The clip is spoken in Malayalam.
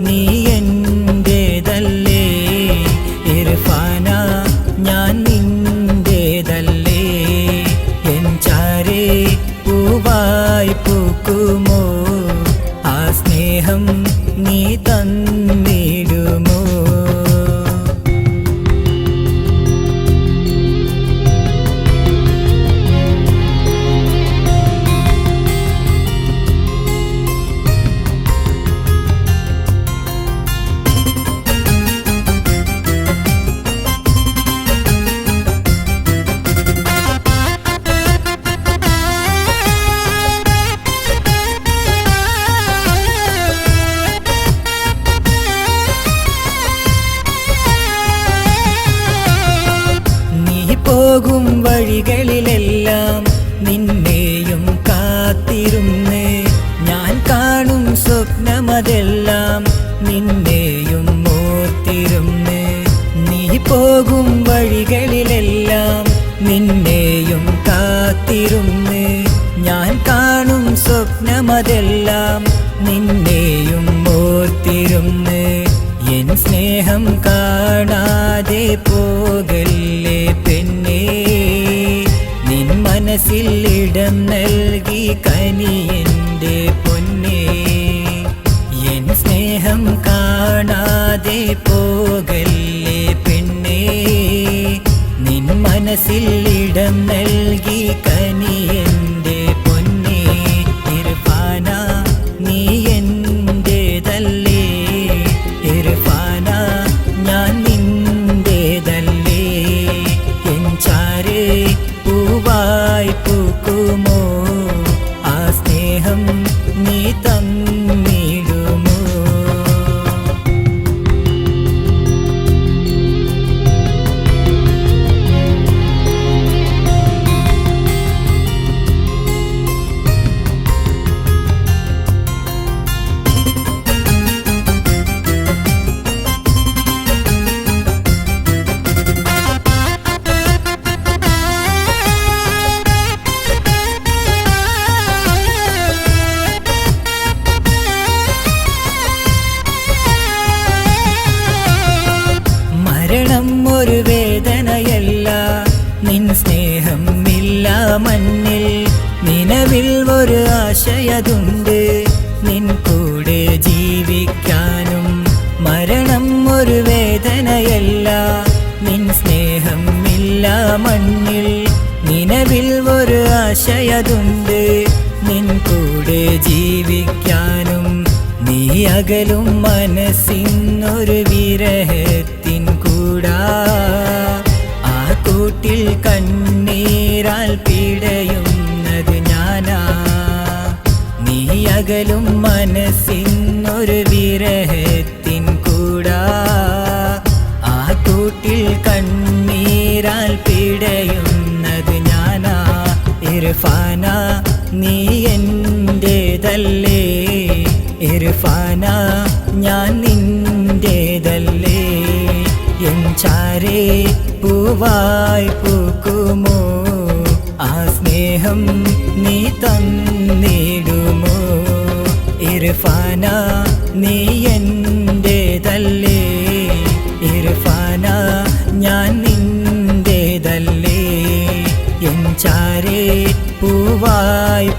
നീ എന്റേതല്ലേ ഇർഫാന ഞാൻ നിന്റേതല്ലേ? എൻ ചാരേ പോകും വഴികളിലെല്ലാം നിന്നെയും കാത്തിരുന്ന്. ഞാൻ കാണും സ്വപ്നമതെല്ലാം നിന്നെയും ഓർത്തിരുന്ന്. നീ പോകും വഴികളിലെല്ലാം നിന്നെയും കാത്തിരുന്ന്. ഞാൻ കാണും സ്വപ്നമതെല്ലാം നിന്നെയും ഓർത്തിരുന്ന്. എൻ സ്നേഹം കാണാതെ പോകല്ലേ പെൺ മനസ്സിൽ ഇടം നൽകി എന്റെ പൊന്നേ. എൻ സ്നേഹം കാണാതെ പോകല്ലേ പെണ്ണേ? നിൻ മനസ്സിൽ ഇടം നൽകി കനിയന്റെ മണ്ണിൽ നിലവിൽ ഒരു ആശയതുണ്ട്. നിൻ കൂടെ ജീവിക്കാനും മരണം ഒരു വേദനയല്ല. നിൻ സ്നേഹം ഇല്ല മണ്ണിൽ നിലവിൽ ഒരു ആശയതുണ്ട്. നിൻ കൂടെ ജീവിക്കാനും നീ അകലും മനസ്സിനൊരു വിരഹത്തിൻ കൂടാ. നീ അകലും മനസ്സിനൊരു വിരഹത്തിൻ കൂടാ. ആ കൂട്ടിൽ കണ്ണീരാൽ പിടയുന്നത് ഞാനാ. ഇർഫാന നീ എന്റേതല്ലേ? ഇർഫാന ഞാൻ നിന്റേതല്ലേ? എൻ ചാരേ പൂവായി പൂക്കുമോ? ആ സ്നേഹം നീ തന്നേ ഇർഫാന നീ എന്റേതല്ലേ ഇർഫാന ഞാൻ നിന്റേതല്ലേ എൻ ചാരേ പൂവായി